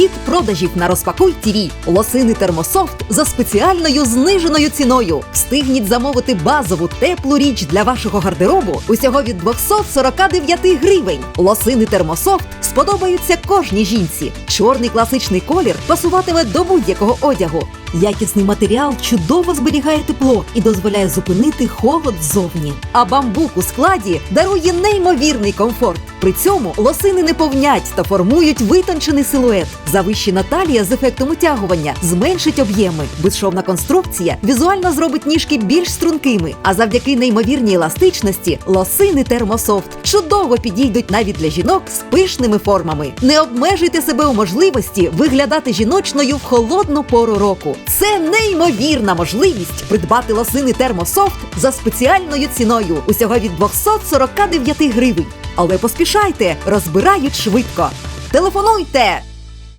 Хід продажів на розпакуй ТІВІ. Лосини термософт за спеціальною зниженою ціною. Встигніть замовити базову теплу річ для вашого гардеробу усього від 249 гривень. Лосини термософт сподобаються кожній жінці. Чорний класичний колір пасуватиме до будь-якого одягу. Якісний матеріал чудово зберігає тепло і дозволяє зупинити холод ззовні. А бамбук у складі дарує неймовірний комфорт. При цьому лосини не повнять та формують витончений силует. Завищена талія з ефектом утягування зменшить об'єми. Безшовна конструкція візуально зробить ніжки більш стрункими. А завдяки неймовірній еластичності лосини термософт чудово підійдуть навіть для жінок з пишними формами. Не обмежуйте себе у можливості виглядати жіночною в холодну пору року. Це неймовірна можливість придбати лосини термософт за спеціальною ціною усього від 249 гривень. Але поспішайте, розбирають швидко. Телефонуйте